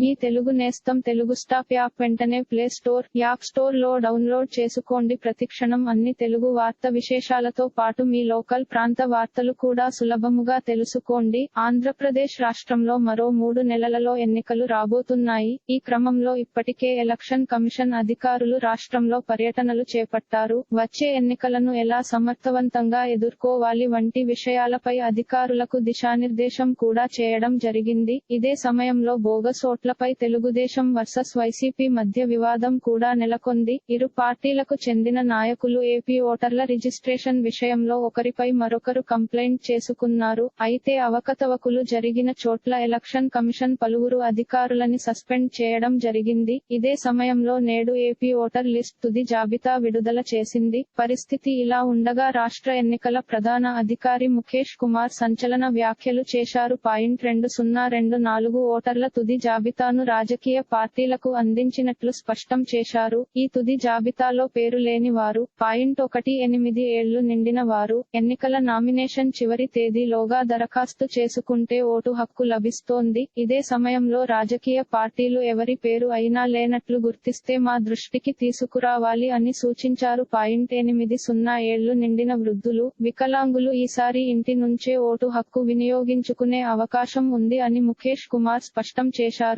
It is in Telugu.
మీ తెలుగు నేస్తం తెలుగు స్టాప్ యాప్ వెంటనే ప్లే స్టోర్ యాప్ స్టోర్లో డౌన్లోడ్ చేసుకోండి. ప్రతిక్షణం అన్ని తెలుగు వార్త విశేషాలతో పాటు మీ లోకల్ ప్రాంత వార్తలు కూడా సులభముగా తెలుసుకోండి. ఆంధ్రప్రదేశ్ రాష్ట్రంలో మరో మూడు నెలలలో ఎన్నికలు రాబోతున్నాయి. ఈ క్రమంలో ఇప్పటికే ఎలక్షన్ కమిషన్ అధికారులు రాష్ట్రంలో పర్యటనలు చేపట్టారు. వచ్చే ఎన్నికలను ఎలా సమర్థవంతంగా ఎదుర్కోవాలి వంటి విషయాలపై అధికారులకు దిశానిర్దేశం కూడా చేయడం జరిగింది. ఇదే సమయంలో బోగసోట్ల సీట్లపై తెలుగుదేశం వర్సెస్ వైసీపీ మధ్య వివాదం కూడా నెలకొంది. ఇరు పార్టీలకు చెందిన నాయకులు ఏపీ ఓటర్ల రిజిస్ట్రేషన్ విషయంలో ఒకరిపై మరొకరు కంప్లైంట్ చేసుకున్నారు. అయితే అవకతవకలు జరిగిన చోట్ల ఎలక్షన్ కమిషన్ పలువురు అధికారులని సస్పెండ్ చేయడం జరిగింది. ఇదే సమయంలో నేడు ఏపీ ఓటర్ లిస్ట్ తుది జాబితా విడుదల చేసింది. పరిస్థితి ఇలా ఉండగా రాష్ట్ర ఎన్నికల ప్రధాన అధికారి ముఖేష్ కుమార్ సంచలన వ్యాఖ్యలు చేశారు. పాయింట్ రెండు సున్నా రెండు నాలుగు ఓటర్ల తుది జాబితా జాబితాను రాజకీయ పార్టీలకు అందించినట్లు స్పష్టం చేశారు. ఈ తుది జాబితాలో పేరు లేని వారు పాయింట్ ఒకటి ఎనిమిది ఏళ్ళు నిండిన వారు ఎన్నికల నామినేషన్ చివరి తేదీలోగా దరఖాస్తు చేసుకుంటే ఓటు హక్కు లభిస్తోంది. ఇదే సమయంలో రాజకీయ పార్టీలు ఎవరి పేరు అయినా లేనట్లు గుర్తిస్తే మా దృష్టికి తీసుకురావాలి అని సూచించారు. పాయింట్ ఎనిమిది సున్నా ఏళ్ళు నిండిన వృద్ధులు వికలాంగులు ఈసారి ఇంటి నుంచే ఓటు హక్కు వినియోగించుకునే అవకాశం ఉంది అని ముఖేష్ కుమార్ స్పష్టం చేశారు.